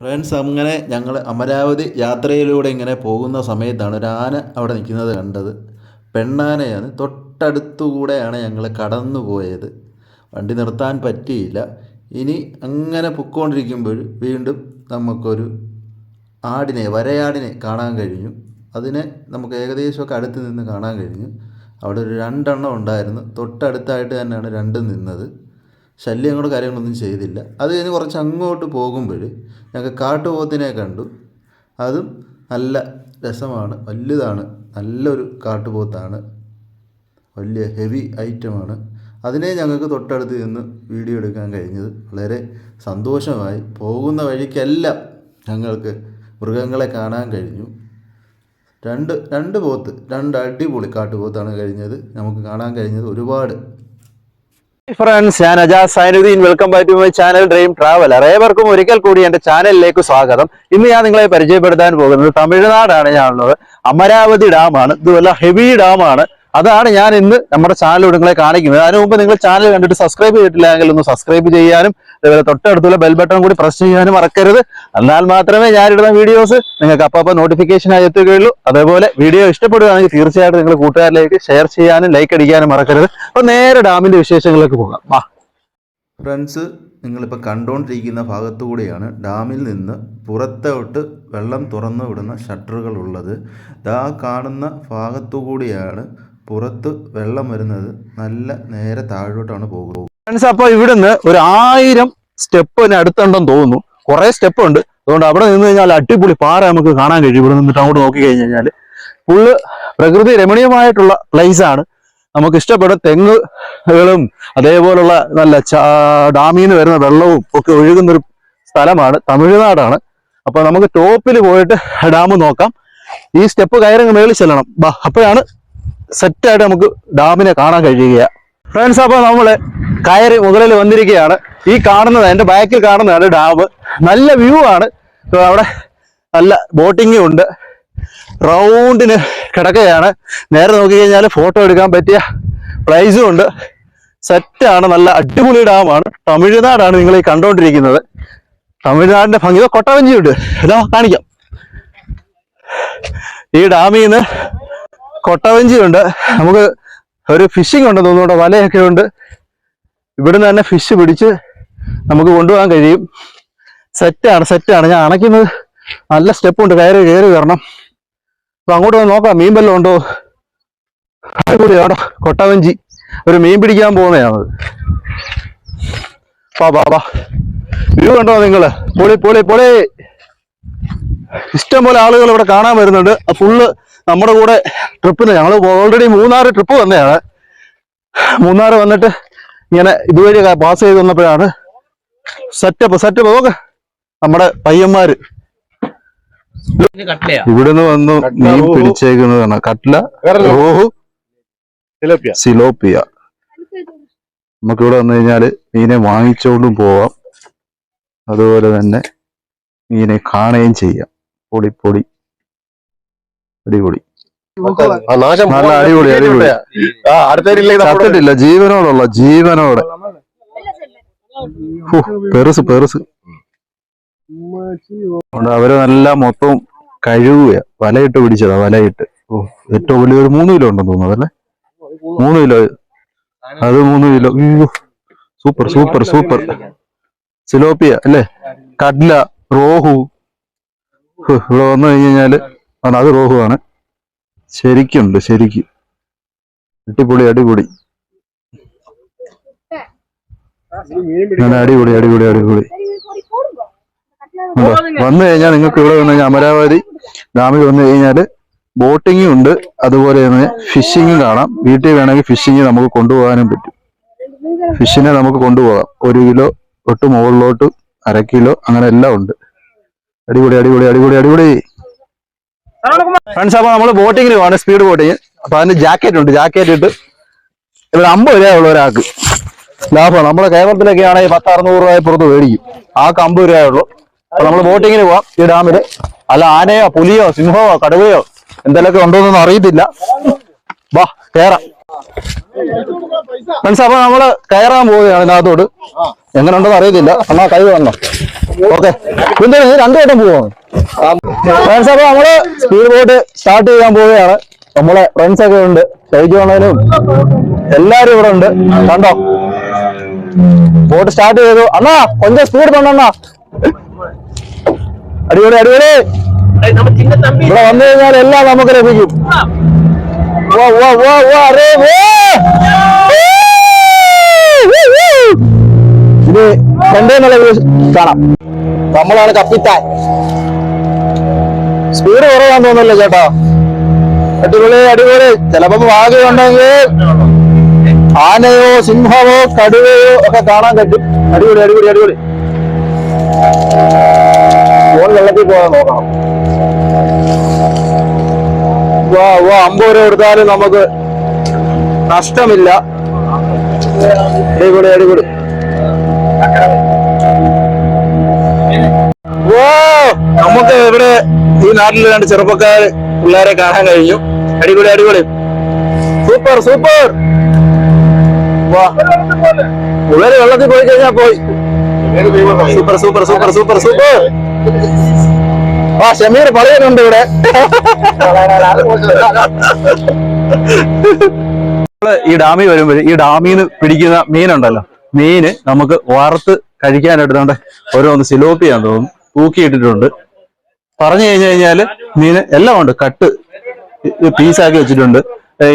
Friends അങ്ങനെ ഞങ്ങൾ അമരാവതി യാത്രയിലൂടെ ഇങ്ങനെ പോകുന്ന സമയത്താണ് ഒരു ആന അവിടെ നിൽക്കുന്നത് കണ്ടത്. പെണ്ണാനയാണ്. തൊട്ടടുത്തുകൂടെയാണ് ഞങ്ങൾ കടന്നു പോയത് വണ്ടി നിർത്താൻ പറ്റിയില്ല. ഇനി അങ്ങനെ പൊക്കോണ്ടിരിക്കുമ്പോൾ വീണ്ടും നമുക്കൊരു ആടിനെ വരയാടിനെ കാണാൻ കഴിഞ്ഞു. അതിനെ നമുക്ക് ഏകദേശമൊക്കെ അടുത്ത് നിന്ന് കാണാൻ കഴിഞ്ഞു. അവിടെ ഒരു രണ്ടെണ്ണം ഉണ്ടായിരുന്നു. തൊട്ടടുത്തായിട്ട് തന്നെയാണ് രണ്ടും നിന്നത്. ശല്യങ്ങളോ കാര്യങ്ങളൊന്നും ചെയ്തില്ല. അത് കഴിഞ്ഞ് കുറച്ച് അങ്ങോട്ട് പോകുമ്പോൾ ഞങ്ങൾക്ക് കാട്ടുപോത്തിനെ കണ്ടു. അതും നല്ല രസമാണ്. വലുതാണ്. നല്ലൊരു കാട്ടുപോത്താണ്. വലിയ ഹെവി ഐറ്റമാണ്. അതിനെ ഞങ്ങൾക്ക് തൊട്ടടുത്ത് നിന്ന് വീഡിയോ എടുക്കാൻ കഴിഞ്ഞത് വളരെ സന്തോഷമായി. പോകുന്ന വഴിക്കെല്ലാം ഞങ്ങൾക്ക് മൃഗങ്ങളെ കാണാൻ കഴിഞ്ഞു. രണ്ട് രണ്ട് പോത്ത് രണ്ട് അടിപൊളി കാട്ടുപോത്താണ് കഴിഞ്ഞത്. നമുക്ക് കാണാൻ കഴിഞ്ഞത് ഒരുപാട് ഫ്രണ്ട്സ് ഞാൻ Ajas Sainuddin. Welcome back to my channel dream traveller ഏവർക്കും ഒരിക്കൽ കൂടി എന്റെ ചാനലിലേക്ക് സ്വാഗതം. ഇന്ന് ഞാൻ നിങ്ങളെ പരിചയപ്പെടുത്താൻ പോകുന്നത് തമിഴ്നാടാണ് ഞാനുള്ളത് അമരാവതി ഡാമാണ്. ഇതുമല്ല ഹെവി ഡാമാണ്. അതാണ് ഞാൻ ഇന്ന് നമ്മുടെ ചാനലിലൂടെ നിങ്ങളെ കാണിക്കുന്നത്. അതിനു മുമ്പ് നിങ്ങൾ ചാനൽ കണ്ടിട്ട് സബ്സ്ക്രൈബ് ചെയ്തിട്ടില്ലെങ്കിൽ ഒന്ന് സബ്സ്ക്രൈബ് ചെയ്യാനും അതുപോലെ തൊട്ടടുത്തുള്ള ബെൽ ബട്ടൺ കൂടി പ്രസ് ചെയ്യാനും മറക്കരുത്. എന്നാൽ മാത്രമേ ഞാനിടുന്ന വീഡിയോസ് നിങ്ങൾക്ക് അപ്പോൾ നോട്ടിഫിക്കേഷൻ ആയി എത്തുകയുള്ളൂ. അതേപോലെ വീഡിയോ ഇഷ്ടപ്പെടുകയാണെങ്കിൽ തീർച്ചയായിട്ടും നിങ്ങൾ കൂട്ടുകാരിലേക്ക് ഷെയർ ചെയ്യാനും ലൈക്ക് അടിക്കാനും മറക്കരുത്. അപ്പോൾ നേരെ ഡാമിന്റെ വിശേഷങ്ങളിലേക്ക് പോകാം. വാ. ഫ്രണ്ട്സ് നിങ്ങളിപ്പോൾ കണ്ടുകൊണ്ടിരിക്കുന്ന ഭാഗത്തുകൂടിയാണ് ഡാമിൽ നിന്ന് പുറത്തോട്ട് വെള്ളം തുറന്നു വിടുന്ന ഷട്ടറുകൾ ഉള്ളത്. ദാ കാണുന്ന ഭാഗത്തുകൂടിയാണ് പുറത്ത് വെള്ളം വരുന്നത് നല്ല നേരെ താഴോട്ടാണ് പോകുന്നത്. ഫ്രണ്ട്സ് അപ്പൊ ഇവിടുന്ന് ഒരു ആയിരം സ്റ്റെപ്പിന് അടുത്തുണ്ടെന്ന് തോന്നുന്നു. കുറെ സ്റ്റെപ്പ് ഉണ്ട്. അതുകൊണ്ട് അവിടെ നിന്ന് കഴിഞ്ഞാൽ അടിപൊളി പാറ നമുക്ക് കാണാൻ കഴിയും. ഇവിടെ നിന്നിട്ട് അങ്ങോട്ട് നോക്കി കഴിഞ്ഞ് കഴിഞ്ഞാൽ. ഫുള്ള് പ്രകൃതി രമണീയമായിട്ടുള്ള പ്ലേസ് ആണ്. നമുക്ക് ഇഷ്ടപ്പെട്ട തെങ്ങുകളും അതേപോലുള്ള നല്ല ഡാമിൽ നിന്ന് വരുന്ന വെള്ളവും ഒക്കെ ഒഴുകുന്ന ഒരു സ്ഥലമാണ്. തമിഴ്നാടാണ്. അപ്പൊ നമുക്ക് ടോപ്പിൽ പോയിട്ട് ഡാം നോക്കാം. ഈ സ്റ്റെപ്പ് കയറി മേളിൽ ചെല്ലണം. ബാ അപ്പോഴാണ് സെറ്റായിട്ട് നമുക്ക് ഡാമിനെ കാണാൻ കഴിയുകയാണ് ഫ്രണ്ട്സ് അപ്പൊ നമ്മൾ കയറി മുകളിൽ വന്നിരിക്കുകയാണ്. ഈ കാണുന്നത് എന്റെ ബാക്കിൽ കാണുന്നതാണ് ഡാം. നല്ല വ്യൂ ആണ്. അവിടെ നല്ല ബോട്ടിങ്ങും ഉണ്ട്. റൗണ്ടിന് കിടക്കുകയാണ്. നേരെ നോക്കി കഴിഞ്ഞാൽ ഫോട്ടോ എടുക്കാൻ പറ്റിയ പ്ലേസും ഉണ്ട്. സെറ്റാണ് നല്ല അടിപൊളി ഡാമാണ്. തമിഴ്നാടാണ് നിങ്ങൾ ഈ കണ്ടുകൊണ്ടിരിക്കുന്നത് തമിഴ്നാടിന്റെ ഭംഗി. കൊട്ടവഞ്ചിയുണ്ട് കൊട്ടവഞ്ചി ഇതാ കാണിക്കാം. ഈ ഡാമിൽ നിന്ന് കൊട്ടവഞ്ചി ഉണ്ട് നമുക്ക് ഒരു ഫിഷിംഗ് ഉണ്ട് തോന്നുന്നു വലയൊക്കെ ഉണ്ട്. ഇവിടുന്ന് തന്നെ ഫിഷ് പിടിച്ച് നമുക്ക് കൊണ്ടുപോകാൻ കഴിയും. സെറ്റാണ് സെറ്റാണ് ഞാൻ അണയ്ക്കുന്നത്. നല്ല സ്റ്റെപ്പുണ്ട് കയറി കയറി വരണം. അപ്പൊ അങ്ങോട്ട് വന്ന് നോക്കാം. മീൻ വല്ലതും ഉണ്ടോ? അടിപൊളിയാണോ കൊട്ടവഞ്ചി. ഒരു മീൻ പിടിക്കാൻ പോകുന്നതാണത് വാ വ്യൂ കണ്ടോ നിങ്ങൾ? പൊളി പൊളി പൊളി. ഇഷ്ടം പോലെ ആളുകൾ ഇവിടെ കാണാൻ വരുന്നുണ്ട്. ഫുള്ള് നമ്മുടെ കൂടെ ട്രിപ്പിന് ഞങ്ങൾ ഓൾറെഡി മൂന്നാറ് ട്രിപ്പ് വന്നതാണ് മൂന്നാറ് വന്നിട്ട് ഇങ്ങനെ ഇതുവരെ പാസ് ചെയ്ത് വന്നപ്പോഴാണ് സെറ്റപ്പ് സെറ്റപ്പ് നോക്ക്. നമ്മുടെ പയ്യന്മാര്. ഇവിടുന്ന് വന്നു മീൻ പിടിച്ചേക്കുന്നതാണ്. കട്ട്ല റോഹു സിലോപ്പിയ. നമുക്ക് ഇവിടെ വന്നു കഴിഞ്ഞാൽ മീനെ വാങ്ങിച്ചോണ്ടും പോവാം. അതുപോലെ തന്നെ മീനെ കാണുകയും ചെയ്യാം. പൊടി പൊടി. അടിപൊളി. ആ നാശം നല്ല അടിപൊളി അടിപൊളി. ജീവനോടുള്ള ജീവനോടെ. പെറുസ് പെറുസ്. അവർ നല്ല മൊത്തം കഴുകുക. വലയിട്ട് പിടിച്ചതാ വലയിട്ട്. ഓ ഏറ്റവും വലിയ ഒരു മൂന്ന് കിലോ ഉണ്ടെന്ന് തോന്നുന്നു അതല്ലേ? മൂന്ന് കിലോ. അത് മൂന്ന് കിലോ. അയ്യോ സൂപ്പർ സൂപ്പർ സൂപ്പർ. സിലോപ്പിയ അല്ലേ? കഡ്ല റോഹു. ഇവിടെ വന്നു കഴിഞ്ഞു കഴിഞ്ഞാൽ ആണ് അത് റോഹു ആണ് ശരിക്കുണ്ട് ശരിക്കും. അടിപൊളി അടിപൊളി. അടിപൊളി അടിപൊളി അടിപൊളി? വന്നു കഴിഞ്ഞാൽ നിങ്ങൾക്ക് ഇവിടെ വന്നു കഴിഞ്ഞാൽ അമരാവതി ഡാമിൽ വന്നു കഴിഞ്ഞാൽ ബോട്ടിങ്ങും ഉണ്ട്. അതുപോലെ തന്നെ ഫിഷിങ്ങും കാണാം. വീട്ടിൽ വേണമെങ്കിൽ ഫിഷിങ് നമുക്ക് കൊണ്ടുപോകാനും പറ്റും. ഫിഷിനെ നമുക്ക് കൊണ്ടുപോകാം. ഒരു കിലോ തൊട്ട് മുകളിലോട്ട് അര കിലോ അങ്ങനെ എല്ലാം ഉണ്ട്. അടിപൊളി അടിപൊളി അടിപൊളി അടിപൊളി. ഫ്രണ്ട്സ് അപ്പൊ നമ്മൾ ബോട്ടിങ്ങിന് പോവാണ് സ്പീഡ് ബോട്ടിങ് അപ്പൊ അതിന് ജാക്കറ്റ് ഉണ്ട് ജാക്കറ്റ് ഇട്ട് ഇവിടെ അമ്പത് രൂപ ഉള്ള ഒരാൾക്ക്. ലാഭമാണ്. നമ്മുടെ കേരളത്തിലൊക്കെ ആണെങ്കിൽ പത്ത് അറുന്നൂറ് രൂപ പുറത്ത് മേടിക്കും. ആൾക്ക് അമ്പത് രൂപയേ ഉള്ളൂ. അപ്പൊ നമ്മൾ ബോട്ടിങ്ങിന് പോവാം ഈ ഡാമിൽ. അല്ല ആനയോ പുലിയോ സിംഹമോ കടുവയോ എന്തെങ്കിലുമൊക്കെ ഉണ്ടോന്നൊന്നും അറിയത്തില്ല. വാ കേറാം. ഫ്രണ്ട്സ് അപ്പൊ നമ്മൾ കയറാൻ പോവുകയാണ് ഇതിനകത്തോട് എങ്ങനെ ഉണ്ടെന്ന് അറിയത്തില്ല. എന്നാ കൈ വന്നോ? ഓക്കെ. പിന്നെ രണ്ടു വട്ടം പോവാണ് ഫ്രണ്ട്സ് അപ്പൊ നമ്മൾ സ്പീഡ് ബോട്ട് സ്റ്റാർട്ട് ചെയ്യാൻ പോവുകയാണ്. നമ്മളെ ഫ്രണ്ട്സ് ഒക്കെ ഉണ്ട്. ഷൈജോണേലും എല്ലാരും ഇവിടെ ഉണ്ട്. കണ്ടോ? ബോട്ട് സ്റ്റാർട്ട് ചെയ്തു. അണ്ണാ കൊഞ്ചം സ്പീഡ് പണ്ണണ്ണ അടിപൊളി അടിപൊളി. ഇവിടെ വന്നു കഴിഞ്ഞാൽ എല്ലാം നമുക്ക് ലഭിക്കും. വാ വാ വാ അരേ വാ ഇത് രണ്ടേ views കാണാം നമ്മളാണ് കപ്പിത്താൻ. സ്പീഡ് കുറവാന്ന് തോന്നുന്നല്ലോ ചേട്ടാ. അടിപൊളി അടിപൊളി. ചിലപ്പോ ഭാഗ്യമുണ്ടെങ്കിൽ ആനയോ സിംഹമോ കടുവയോ ഒക്കെ കാണാൻ പറ്റും. അടിപൊളി അടിപൊളി അടിപൊളി. ഫോൺ വെള്ളത്തിൽ പോകാൻ നോക്കണം. അമ്പത് രൂപ എടുത്താലും നമുക്ക് നഷ്ടമില്ല. അടിപൊളി അടിപൊളി. നമുക്ക് ഇവിടെ ഈ നാട്ടിൽ രണ്ട് ചെറുപ്പക്കാർ പിള്ളേരെ കാണാൻ കഴിഞ്ഞു. അടിപൊളി അടിപൊളി. Super super. വാ. പിള്ളേര് വെള്ളത്തിൽ പോയി കഴിഞ്ഞാ പോയി. Super super super super super. ആ ഷമീർ പറയുന്നുണ്ട് ഇവിടെ. ഈ ഡാമിൽ വരുമ്പോൾ ഈ ഡാമിൽ നിന്ന് പിടിക്കുന്ന മീനുണ്ടല്ലോ. മീന് നമുക്ക് വറുത്ത് കഴിക്കാനായിട്ട് ഓരോന്ന് സിലോപ്പിയാന്ന് തോന്നുന്നു തൂക്കിയിട്ടിട്ടുണ്ട്. പറഞ്ഞു കഴിഞ്ഞു കഴിഞ്ഞാൽ മീന് എല്ലാം ഉണ്ട്. കട്ട് പീസാക്കി വെച്ചിട്ടുണ്ട്.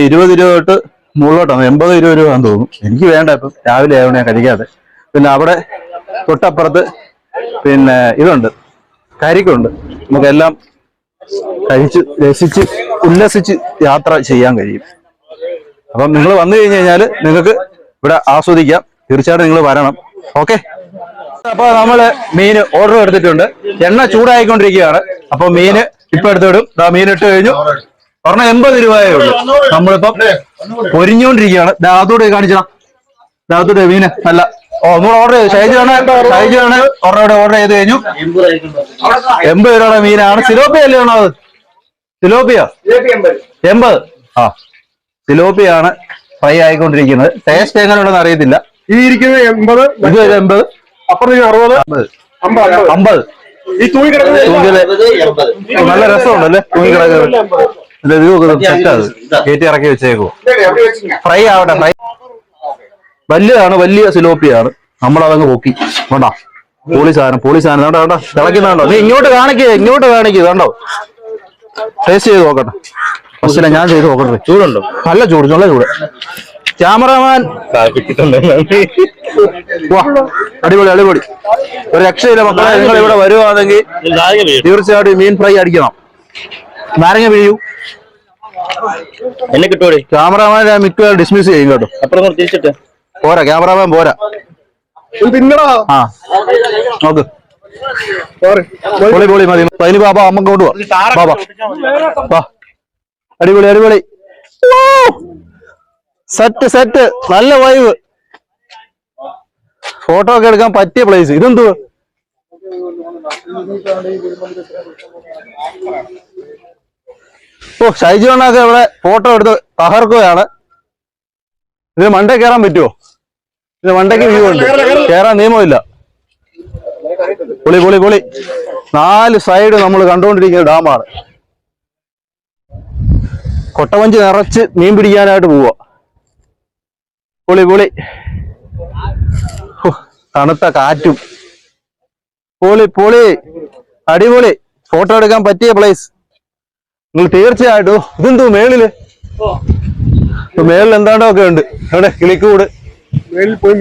ഇരുപത് രൂപ തൊട്ട് മുകളിലോട്ടാണ്. എൺപത് ഇരുപത് രൂപ ആണെന്ന് എനിക്ക് വേണ്ട ഇപ്പം. രാവിലെ ആയതുകൊണ്ട് ഞാൻ കഴിക്കാതെ. പിന്നെ അവിടെ തൊട്ടപ്പുറത്ത് പിന്നെ ഇതുണ്ട്. കരിക്കുണ്ട് നമുക്കെല്ലാം കഴിച്ച് രസിച്ച് ഉല്ലസിച്ച് യാത്ര ചെയ്യാൻ കഴിയും. അപ്പം നിങ്ങൾ വന്നു കഴിഞ്ഞു കഴിഞ്ഞാൽ നിങ്ങൾക്ക് ഇവിടെ ആസ്വദിക്കാം. തീർച്ചയായിട്ടും നിങ്ങൾ വരണം. ഓക്കെ? അപ്പൊ നമ്മൾ മീന് ഓർഡർ എടുത്തിട്ടുണ്ട്. എണ്ണ ചൂടായിക്കൊണ്ടിരിക്കുകയാണ്. അപ്പൊ മീന് ഇപ്പൊ എടുത്തിടും. ദാ മീൻ ഇട്ട് കഴിഞ്ഞു. ഒരെണ്ണം എൺപത് രൂപയേ ഉള്ളൂ. നമ്മളിപ്പം പൊരിഞ്ഞുകൊണ്ടിരിക്കുകയാണ്. ദാ അതോടെ കാണിച്ചാ ദാത്തോടെ മീന് അല്ല ഓ ഒന്നുകൂടെ ഓർഡർ ചെയ്തു. ഷൈജുവാണ് ഷൈജാണ് ഒരെണ്ണം ഓർഡർ ചെയ്ത് കഴിഞ്ഞു. എൺപത് രൂപയുടെ മീനാണ്. സിലോപ്പിയ അല്ലേ ആണോ അത് സിലോപ്പിയ? എൺപത്. ആ. സിലോപ്പിയാണ് ഫ്രൈ ആയിക്കൊണ്ടിരിക്കുന്നത്. ടേസ്റ്റ് എങ്ങനെയുണ്ടെന്ന് അറിയത്തില്ല. ഈ ഇരിക്കുന്നത് എൺപത് ഇത് എൺപത്. അപ്പുറത്തേക്ക് അറുപത് അമ്പത്. ഈ തൂങ്ങി കിടക്കുന്നത് നല്ല രസമുണ്ടല്ലേ? തൂങ്ങി കിടക്കുന്നത് ഇത് സെറ്റ് അത് കയറ്റി ഇറക്കി വെച്ചേക്കോ. ഫ്രൈ ആവട്ടെ ഫ്രൈ വലിയതാണ് വലിയ സിലോപ്പിയാണ്. നമ്മളതങ്ങ് പൊക്കി. വേണ്ട. പോളി സാധനം പോളി സാധനം. വേണ്ട വേണ്ട. തിളക്കുന്നുണ്ടോ നീ ഇങ്ങോട്ട് കാണിക്കേ ഇങ്ങോട്ട് കാണിക്കേ. വേണ്ടോ? ടേസ്റ്റ് ചെയ്ത് നോക്കട്ടെ. ഫസ്റ്റിലെ ഞാൻ ചെയ്ത് നോക്കട്ടെ. ചൂടുണ്ടോ? നല്ല ചൂട് നല്ല ചൂട്. ക്യാമറമാൻ. അടിപൊളി അടിപൊളി. ഒരു രക്ഷയില്ല മക്കളെ. നിങ്ങൾ ഇവിടെ വരുവാണെങ്കിൽ തീർച്ചയായിട്ടും മീൻ ഫ്രൈ അടിക്കണം. നാരങ്ങ പിഴിയൂ എന്നെ കിട്ടൂടെ ക്യാമറമാൻ ഞാൻ മിക്കവാറും ഡിസ്മിസ് ചെയ്യും കേട്ടോ. അപ്പുറം തിരിച്ചിട്ട്. പോരാ ക്യാമറമാൻ പോരാ. ഇത് തിന്നടാ ആ. നോക്ക്. പൊളി പൊളി മതി. അതിന് ബാബ അമ്മ കൊണ്ടുപോവാ ബാബ. വാ അടിപൊളി അടിപൊളി. Set set. നല്ല വൈവ് ഫോട്ടോ ഒക്കെ എടുക്കാൻ പറ്റിയ പ്ലേസ് ഇതെന്തുവാ ഓ ഷൈജു അണ്ണാക്ക് ഇവിടെ ഫോട്ടോ എടുത്ത് തകർക്കുകയാണ്. ഇത് മണ്ടേ കയറാൻ പറ്റുമോ ഇത് വണ്ടയ്ക്ക് വ്യൂ ഉണ്ട്. കയറാൻ നിയമമില്ല. പൊളി പൊളി പൊളി നാല് സൈഡ് നമ്മൾ കണ്ടുകൊണ്ടിരിക്കുന്ന ഡാമാണ് കൊട്ടവഞ്ചി നിറച്ച് മീൻ പിടിക്കാനായിട്ട് പോവാ. പൊളി പൊളി തണുത്ത കാറ്റും. പൊളി പൊളി അടിപൊളി. ഫോട്ടോ എടുക്കാൻ പറ്റിയ പ്ലേസ് നിങ്ങൾ തീർച്ചയായിട്ടും ഇതെന്തോ മേളിൽ? മേളിൽ എന്താണ്ടോ ഒക്കെ ഉണ്ട്. എവിടെ കിളിക്കൂട്.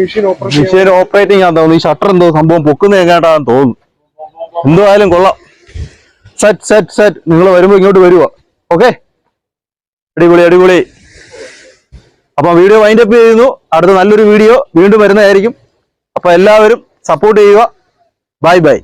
മെഷീൻ ഓപ്പറേറ്റിംഗ് ആണെന്ന് തോന്നുന്നു. ഈ ഷട്ടർ എന്തോ സംഭവം പൊക്കുന്ന എങ്ങാട്ടാന്ന് തോന്നുന്നു. എന്തായാലും കൊള്ളാം. സെറ്റ് സെറ്റ് സെറ്റ് നിങ്ങൾ വരുമ്പോ ഇങ്ങോട്ട് വരുവാ? ഓക്കെ അടിപൊളി അടിപൊളി. അപ്പൊ വീഡിയോ വൈൻഡപ്പ് ചെയ്യുന്നു. അടുത്ത നല്ലൊരു വീഡിയോ വീണ്ടും വരുന്നതായിരിക്കും. അപ്പൊ എല്ലാവരും സപ്പോർട്ട് ചെയ്യുക. Bye bye